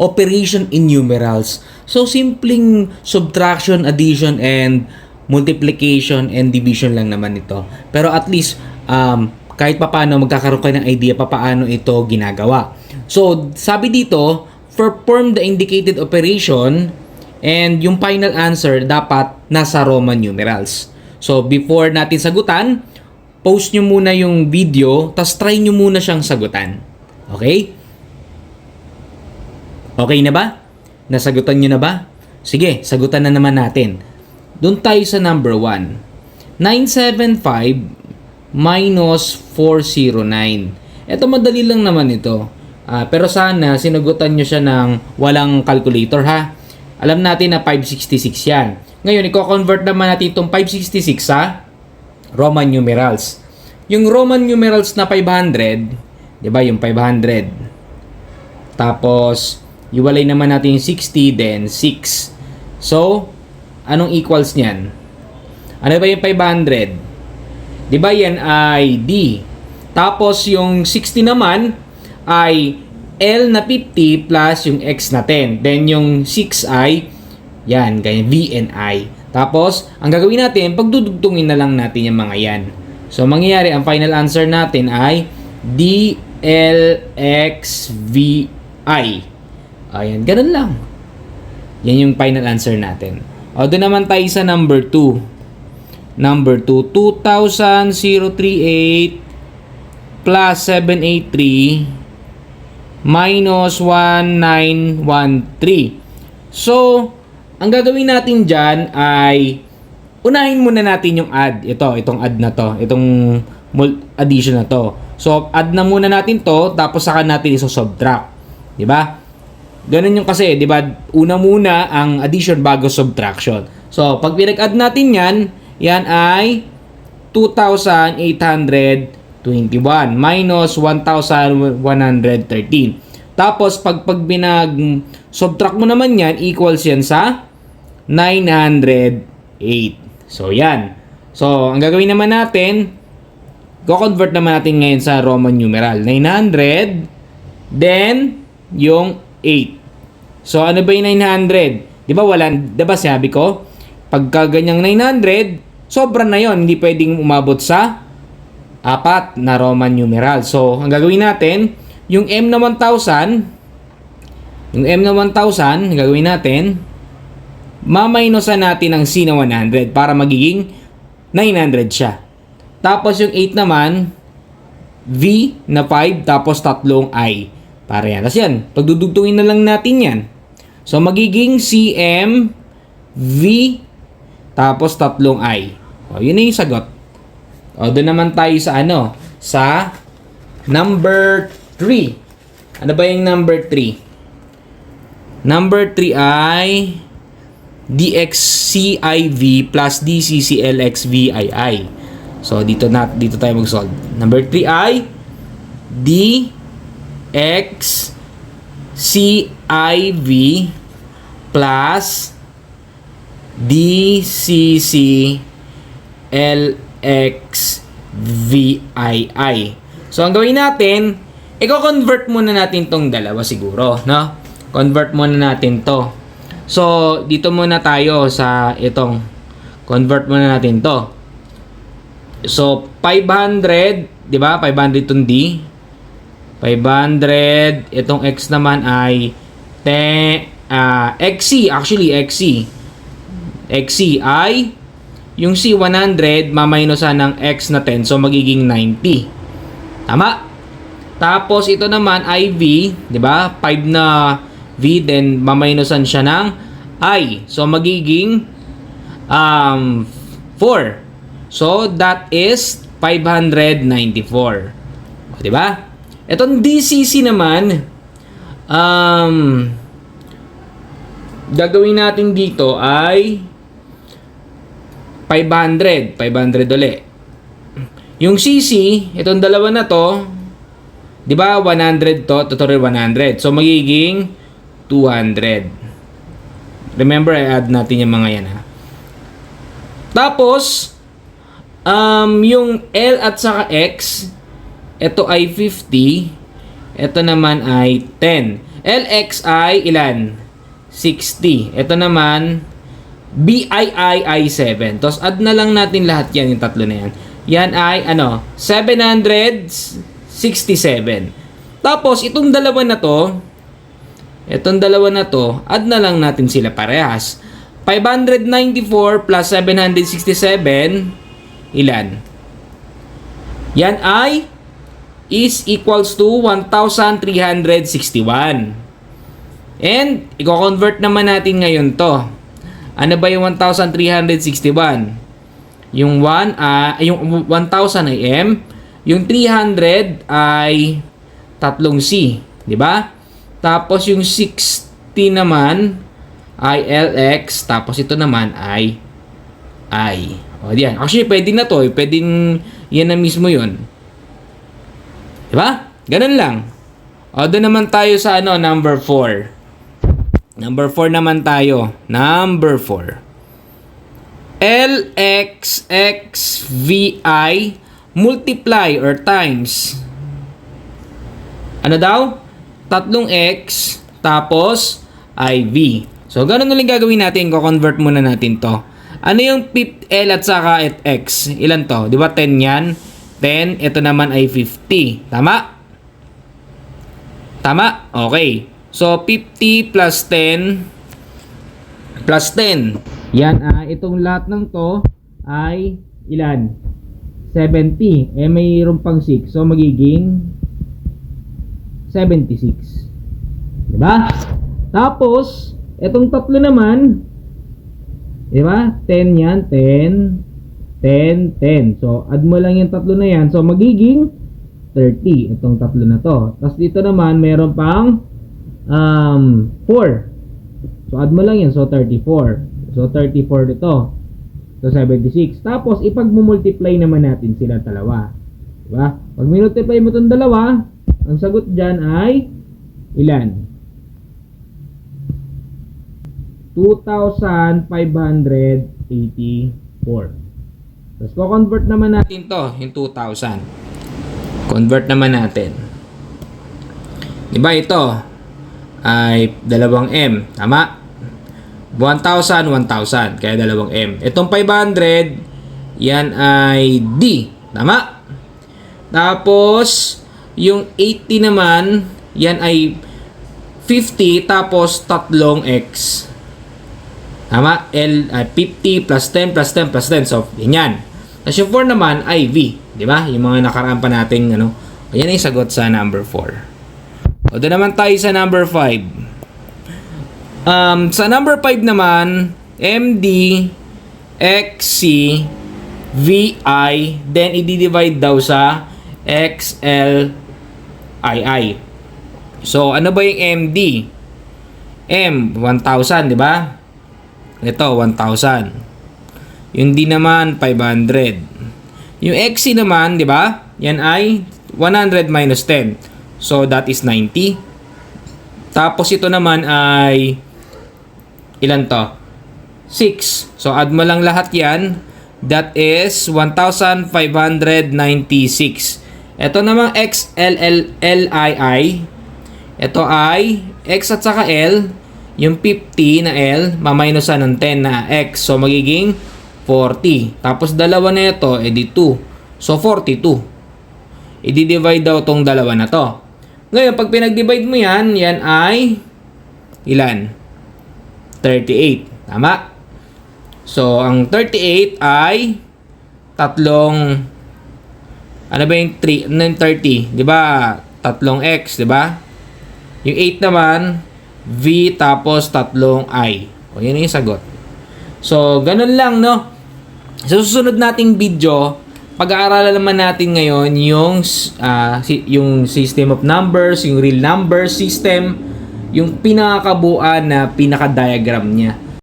operation in numerals. So, simpleng subtraction, addition, and multiplication and division lang naman ito. Pero at least, um, kahit papaano magkakaroon kayo ng idea papaano ito ginagawa. So, sabi dito, perform the indicated operation and yung final answer dapat nasa Roman numerals. So, before natin sagutan, post nyo muna yung video, tas try nyo muna siyang sagutan. Okay? Okay na ba? Nasagutan nyo na ba? Sige, sagutan na naman natin. Doon tayo sa number 1. 975 minus 409. Ito madali lang naman ito. Ah, pero sana sinagutan nyo siya ng walang calculator ha. Alam natin na 566 yan. Ngayon, i-convert naman natin itong 566 sa Roman numerals. Yung Roman numerals na 500, 'di ba, yung 500. Tapos iwalay naman natin yung 60 then 6. So, anong equals niyan? Ano ba yung 500? 'Di ba yan ay D. Tapos yung 60 naman ay L na 50 plus yung X na 10. Then yung 6 ay yan, ganyan, V and I. Tapos, ang gagawin natin, pagdudugtungin na lang natin yung mga yan. So, mangyayari, ang final answer natin ay DLXVI. Ayan, ganun lang. Yan yung final answer natin. O, doon naman tayo sa number 2. Number 2, 2,038 plus 783 minus 1913. So, ang gagawin natin dyan ay unahin muna natin yung add. Ito, itong add na to. Itong addition na to. So, add na muna natin to, tapos saka natin iso-subtract. Ba? Ganun yung kasi, di ba? Una muna ang addition bago subtraction. So, pag pinag-add natin yan, yan ay 2,821 minus 1,113. Tapos, pag, pag binag subtract mo naman yan, equals yan sa 908. So, yan. So, ang gagawin naman natin, go-convert naman natin ngayon sa Roman numeral. 900, then, yung 8. So, ano ba yung 900? Di ba wala, di ba sabi ko, pagka ganyang 900, sobra na yon Hindi pwedeng umabot sa apat na Roman numeral. So, ang gagawin natin, yung M na 1,000, yung M na 1,000, ang gagawin natin, mamainusan natin ang C na 100 para magiging 900 siya. Tapos yung 8 naman, V na 5, tapos tatlong I. Para yan. Tapos yan, pagdudugtungin na lang natin yan. So, magiging CM, V, tapos tatlong I. O, yun na yung sagot. O, doon naman tayo sa ano? Sa number 3. Ano ba yung number 3? Number 3 ay DXCIV plus DCCLXVII. So, dito na dito tayo mag-solve. Number 3 ay DXCIV plus DCCLXVII. So, ang gawin natin, i-convert muna natin tong dalawa siguro, no? Convert muna natin to. So, dito muna tayo sa itong convert muna natin to. So, 500, di ba? 500 itong D. 500, itong X naman ay te, ah, XC, actually XC. XC ay yung C 100 maminusan ng X na 10 so magiging 90. Tama? Tapos ito naman IV, 'di ba? 5 na V then maminusan siya ng I. So magiging um 4. So that is 594. O, 'di ba? Etong DCC naman um gagawin natin dito ay 500. 500 uli. Yung CC, itong dalawa na to, di ba 100 to, tutorial 100. So, magiging 200. Remember, i-add natin yung mga yan ha. Tapos, um, yung L at saka X, ito ay 50, ito naman ay 10. LX ay ilan? 60. Ito naman, BII ay 7. Tapos add na lang natin lahat yan, yung tatlo na yan. Yan ay, ano, 767. Tapos, itong dalawa na to, itong dalawa na to, add na lang natin sila parehas. 594 plus 767, ilan? Yan ay is equals to 1,361. And, i-convert naman natin ngayon to. Ano ba yung 1,361? Yung 1, ah yung 1,000 ay M. Yung 300 ay tatlong C. di ba? Tapos yung 60 naman ay LX. Tapos ito naman ay I. O, diyan. Actually, pwede na to. eh. Pwedeng yan na mismo yun. Di ba? Ganun lang. O, doon naman tayo sa ano, number 4. Number 4 naman tayo. Number 4. LXXVI multiply or times. Ano daw? Tatlong X tapos IV. So, ganun na gagawin natin. Ko-convert muna natin to. Ano yung pip L at saka at X? Ilan to? Di ba 10 yan? 10. Ito naman ay 50. Tama? Tama? Okay. So, 50 plus 10 plus 10. Yan, ah, itong lahat ng to ay ilan? 70. Eh, mayroon pang 6. So, magiging 76. Diba? Tapos, itong tatlo naman, diba? 10 yan, 10, 10, 10. So, add mo lang yung tatlo na yan. So, magiging 30. Itong tatlo na to. Tapos dito naman, meron pang um, 4. So, add mo lang yan. So, 34. So, 34 dito. So, 76. Tapos, ipag-multiply naman natin sila dalawa. Diba? Pag multiply mo itong dalawa, ang sagot dyan ay ilan? 2,584. Tapos, ko-convert naman natin to, yung 2,000. Convert naman natin. Diba ito ay dalawang M. Tama? 1,000, 1,000. Kaya dalawang M. Itong 500, yan ay D. Tama? Tapos, yung 80 naman, yan ay 50 tapos tatlong X. Tama? L, ay 50 plus 10 plus 10 plus 10. So, yan. Tapos yung 4 naman ay V. Di ba? Yung mga nakaraan pa nating ano. O, yan yung sagot sa number 4. O, doon naman tayo sa number 5. Um, sa number 5 naman, MD, XC, VI, then i-divide daw sa XL, II. So, ano ba yung MD? M, 1,000, di ba? Ito, 1,000. Yung D naman, 500. Yung XC naman, di ba? Yan ay 100 minus 10. So, that is 90. Tapos ito naman ay ilan to? 6. So, add mo lang lahat yan. That is 1,596. Ito namang XLLLII. Ito ay X at saka L. Yung 50 na L, maminusan ng 10 na X. So, magiging 40. Tapos, dalawa na ito, edi 2. So, 42. I-divide daw tong dalawa na to. Ngayon, pag pinag-divide mo yan, yan ay ilan? 38. Tama? So, ang 38 ay tatlong ano ba yung 3? Ano yung 30? Di ba? Tatlong X, di ba? Yung 8 naman, V tapos tatlong I. O, yun yung sagot. So, ganun lang, no? Sa susunod nating video, pag-aaralan naman natin ngayon yung, ah, si- yung system of numbers, yung real number system, yung pinakabuuan na pinaka-diagram niya.